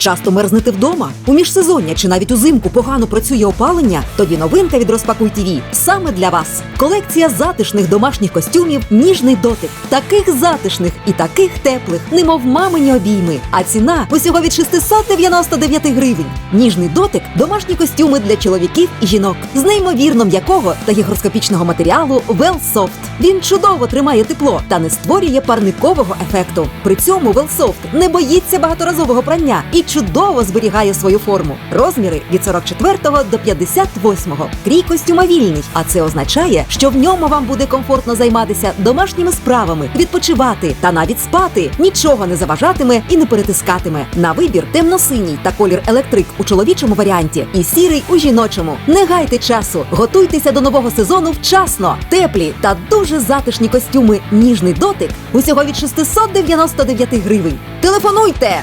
Часто мерзнете вдома? У міжсезоння чи навіть узимку погано працює опалення? Тоді новинка від Розпакуй ТІВІ саме для вас. Колекція затишних домашніх костюмів Ніжний дотик. Таких затишних і таких теплих, немов мамині обійми. А ціна усього від 699 гривень. Ніжний дотик домашні костюми для чоловіків і жінок з неймовірно м'якого та гігроскопічного матеріалу Велсофт. Він чудово тримає тепло та не створює парникового ефекту. При цьому Велсофт не боїться багаторазового прання і чудово зберігає свою форму. Розміри від 44 до 58. Крій костюма вільний, а це означає, що в ньому вам буде комфортно займатися домашніми справами, відпочивати та навіть спати. Нічого не заважатиме і не перетискатиме. На вибір темно-синій та колір електрик у чоловічому варіанті і сірий у жіночому. Не гайте часу, готуйтеся до нового сезону вчасно. Теплі та дуже затишні костюми Ніжний дотик усього від 699 гривень. Телефонуйте!